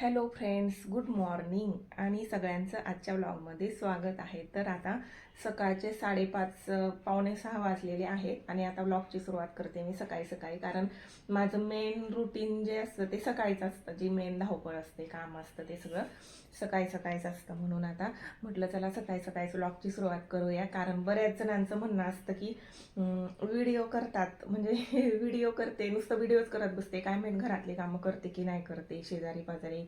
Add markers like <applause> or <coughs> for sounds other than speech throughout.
Hello friends good morning आणि सगळ्यांचं आजच्या ब्लॉगमध्ये स्वागत आहे. तर आता सकाळचे साडेपाच पावणे सहा वाजलेले आहेत आणि आता ब्लॉगची सुरुवात करते मी सकाळी सकाळी. कारण माझं मेन रुटीन जे असतं ते सकाळीच असतं. जी मेन धावपळ असते काम असतं ते सगळं सकाळी सकाळीच असतं म्हणून आता म्हटलं चला सकाळी सकाळीच ब्लॉगची सुरुवात करूया. कारण बऱ्याच जणांचं म्हणणं असतं की व्हिडिओ करतात. म्हणजे <laughs> व्हिडिओ करते नुसतं व्हिडिओच करत बसते. काय माहीत घरातली कामं करते की नाही करते शेजारी पाजारी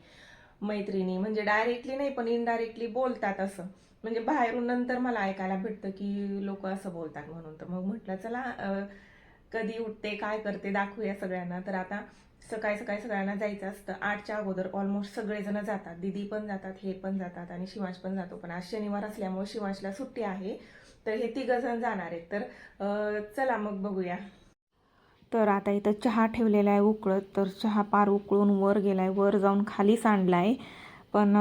मैत्रिणी म्हणजे डायरेक्टली नाही पण इनडायरेक्टली बोलतात असं. म्हणजे बाहेरून नंतर मला ऐकायला भेटतं की लोक असं बोलतात म्हणून. तर मग म्हटलं चला कधी उठते काय करते दाखवूया सगळ्यांना. तर आता सकाळी सकाळी सगळ्यांना जायचं असतं. आठच्या अगोदर ऑलमोस्ट सगळेजण जातात. दिदी पण जातात हे पण जातात आणि शिवांश पण जातो. पण आज शनिवार असल्यामुळे शिवांशला सुट्टी आहे. तर हे तिघ जण जाणार आहेत. तर चला मग बघूया. तर आता इथं चहा ठेवलेला आहे उकळत तर चहा पार उकळून वर गेला आहे वर जाऊन खाली सांडलाय. पण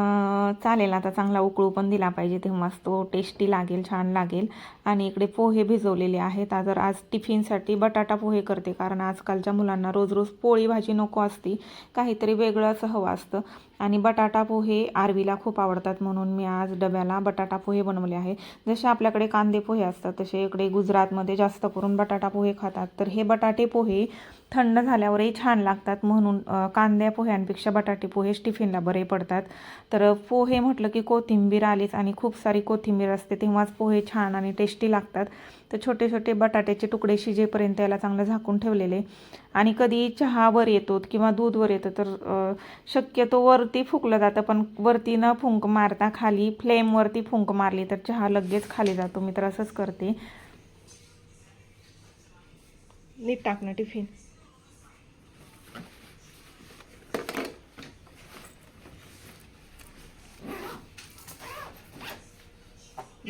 चालेल आता चांगला उकळू पण दिला पाहिजे तेव्हाच तो टेस्टी लागेल छान लागेल. आणि इकडे पोहे भिजवलेले आहेत. आज आज टिफिनसाठी बटाटा पोहे करते कारण आजकालच्या मुलांना रोज रोज पोळी भाजी नको असती. काहीतरी वेगळं असं हवं असतं. आणि बटाटा पोहे आरवीला खूप आवडतात म्हणून मी आज डब्याला बटाटा पोहे बनवले आहे जसे आपल्याकडे कांदे पोहे असतात तसे इकडे गुजरातमध्ये जास्त करून बटाटा पोहे खातात. तर हे बटाटे पोहे थंड झाल्यावरही छान लागतात म्हणून कांद्या पोह्यांपेक्षा बटाटे पोहेच टिफिनला बरे पडतात. तर पोहे म्हटलं की कोथिंबीर आलीच आणि खूप सारी कोथिंबीर असते तेव्हाच पोहे छान आणि टेस्ट लागतात. तर छोटे छोटे बटाट्याचे तुकडे शिजेपर्यंत याला चांगलं झाकून ठेवलेले. आणि कधी चहावर येतो किंवा दूधवर येतं तर शक्यतो वरती फुकलं जातं पण वरती न फुंक मारता खाली फ्लेमवरती फुंक मारली तर चहा लगेच खाली जातो. मी तर असंच करते. नीट टाकणं टिफिन.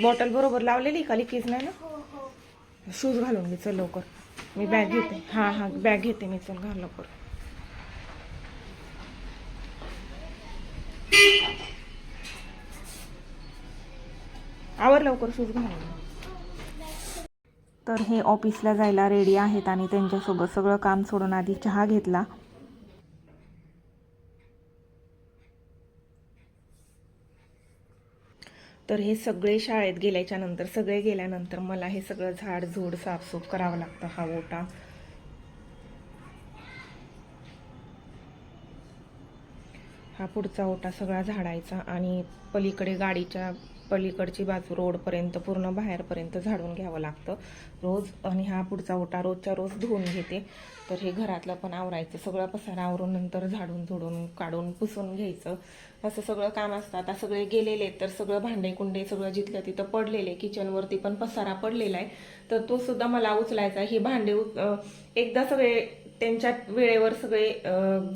बॉटल बरोबर लावलेली खाली कीज नाही ना? शूज घालून घे चल लवकर. मी बॅग घेते. हां हां बॅग घेते मी. चल घाल लवकर. आवर लवकर शूज घालून तर हे ऑफिसला जायला रेडी आहेत आणि त्यांच्यासोबत सगळं काम सोडून आधी चहा घेतला. तर हे सगळे शाळेत गेल्याच्यानंतर सगळे गेल्यानंतर मला हे सगळं झाड झोड साफसूफ करावं लागतं हा ओटा. हा पुढचा ओटा सगळा झाडायचा आणि पलीकडे गाडीच्या पलीकडची बाजू रोडपर्यंत पूर्ण बाहेरपर्यंत झाडून घ्यावं लागतं. रोज आणि हा पुढचा ओटा रोजच्या रोज धुवून घेते. तर हे घरातलं पण आवरायचं. सगळं पसारा आवरून नंतर झाडून झुडून काढून पुसून घ्यायचं. असं सगळं काम असतं आता सगळे गेलेले तर सगळं भांडे कुंडे सगळं जिथलं तिथं पडलेले किचनवरती पण पसारा पडलेला आहे. तर तो सुद्धा मला उचलायचा हे ही भांडे एकदा सगळे त्यांच्या वेळेवर सगळे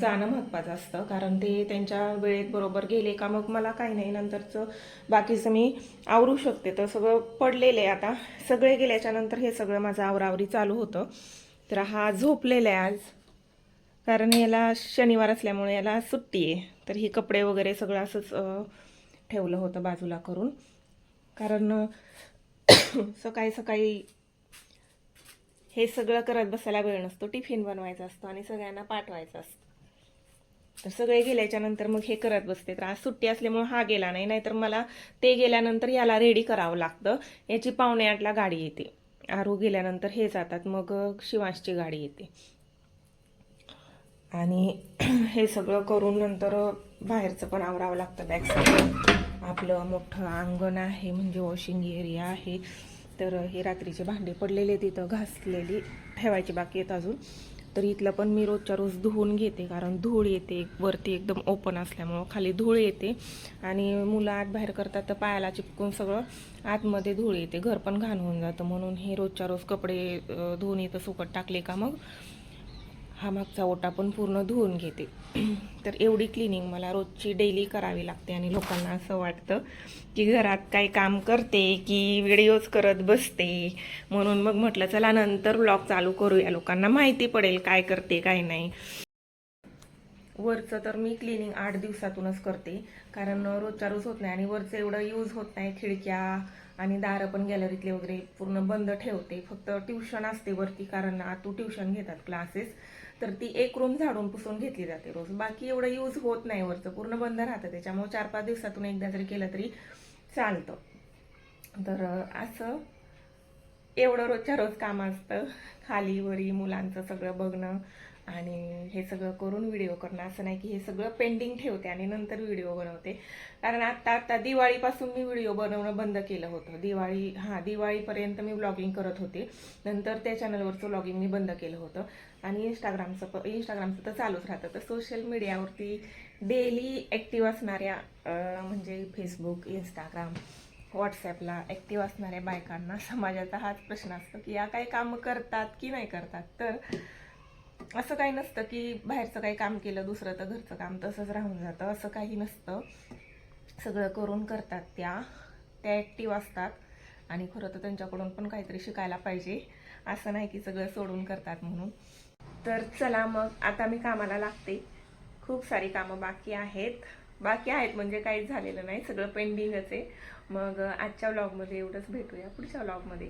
जाणं महत्त्वाचं असतं. कारण ते त्यांच्या वेळेत बरोबर गेले का मग मला काही नाही. नंतरचं बाकीचं मी आवरू शकते. तर सगळं पडलेलं आहे आता. सगळे गेल्याच्यानंतर हे सगळं माझं आवरावरी चालू होतं. तर हा झोपलेला आहे आज. कारण याला शनिवार असल्यामुळे याला सुट्टी आहे. तर ही कपडे वगैरे सगळं असंच ठेवलं होतं बाजूला करून. कारण <coughs> सकाळी सकाळी हे सगळं करत बसायला वेळ नसतो. टिफिन बनवायचा असतो आणि सगळ्यांना पाठवायचं असतं. तर सगळे गेल्याच्यानंतर मग हे करत बसते. तर आज सुट्टी असल्यामुळे हा गेला नाही नाहीतर मला ते गेल्यानंतर याला रेडी करावं लागतं. याची पावणे आठला गाडी येते. आरू गेल्यानंतर हे जातात. मग शिवांशची गाडी येते. आणि <clears throat> हे सगळं करून नंतर बाहेरचं पण आवरावं लागतं. बॅक आपलं मोठं अंगण आहे म्हणजे वॉशिंग एरिया आहे. तर हे रात्रीचे भांडे पडलेले तिथं घासलेली ठेवायची बाकी आहेत अजून. तर इथलं पण मी रोजच्या रोज धुवून घेते कारण धूळ येते वरती एकदम ओपन असल्यामुळं खाली धूळ येते. आणि मुलं आत बाहेर करतात तर पायाला चिपकून सगळं आतमध्ये धूळ येते घर पण घाण होऊन जातं. म्हणून हे रोजच्या रोज कपडे धुवून इथं सुकट टाकले का मग? हा मागचा ओटा पण पूर्ण धुवून घेते. तर एवढी क्लिनिंग मला रोजची डेली करावी लागते आणि लोकांना असं वाटतं की घरात काही काम करते की व्हिडिओज करत बसते. म्हणून मग म्हटलं चला नंतर ब्लॉग चालू करूया. लोकांना माहिती पडेल काय करते काय नाही. वरचं तर मी क्लिनिंग आठ दिवसातूनच करते. कारण रोजच्या रोज होत नाही आणि वरचं एवढं यूज होत नाही खिडक्या आणि दारं पण गॅलरीतले वगैरे पूर्ण बंद ठेवते. फक्त ट्युशन असते वरती कारण आतू ट्युशन घेतात क्लासेस तर ती एक रूम झाडून पुसून घेतली जाते रोज. बाकी एवढं यूज होत नाही वरचं. पूर्ण बंद राहतं. त्याच्यामुळे चार पाच दिवसातून एकदा जरी केलं तरी चालतं. तर असं एवढं रोजच्या रोज काम असतं. खाली वरी मुलांचं सगळं बघणं आणि हे सगळं करून व्हिडिओ करणं. असं नाही की हे सगळं पेंडिंग ठेवते आणि नंतर व्हिडिओ बनवते. कारण आत्ता आत्ता दिवाळीपासून मी व्हिडिओ बनवणं बंद केलं होतं. दिवाळी हां दिवाळीपर्यंत मी ब्लॉगिंग करत होते. नंतर त्या चॅनलवरचं ब्लॉगिंग मी बंद केलं होतं. आणि इंस्टाग्रामचं प इंस्टाग्रामचं तर चालूच राहतं. तर सोशल मीडियावरती डेली ॲक्टिव्ह असणाऱ्या म्हणजे फेसबुक इंस्टाग्राम व्हॉट्सॲपला ॲक्टिव्ह असणाऱ्या बायकांना समाजाचा हाच प्रश्न असतो की या काही कामं करतात की नाही करतात. तर असं काही नसतं की बाहेरचं काही काम केलं दुसरं तर घरचं काम तसंच राहून जातं. असं काही नसतं. सगळं करून करतात त्या. त्या ॲक्टिव्ह असतात. आणि खरं तर त्यांच्याकडून पण काहीतरी शिकायला पाहिजे. असं नाही की सगळं सोडून करतात म्हणून. तर चला मग आता मी कामाला लागते. खूप सारी कामं बाकी आहेत. बाकी आहेत म्हणजे काहीच झालेलं नाही. सगळं पेंडिंगच आहे. मग आजच्या व्लॉगमध्ये एवढंच. भेटूया पुढच्या व्लॉगमध्ये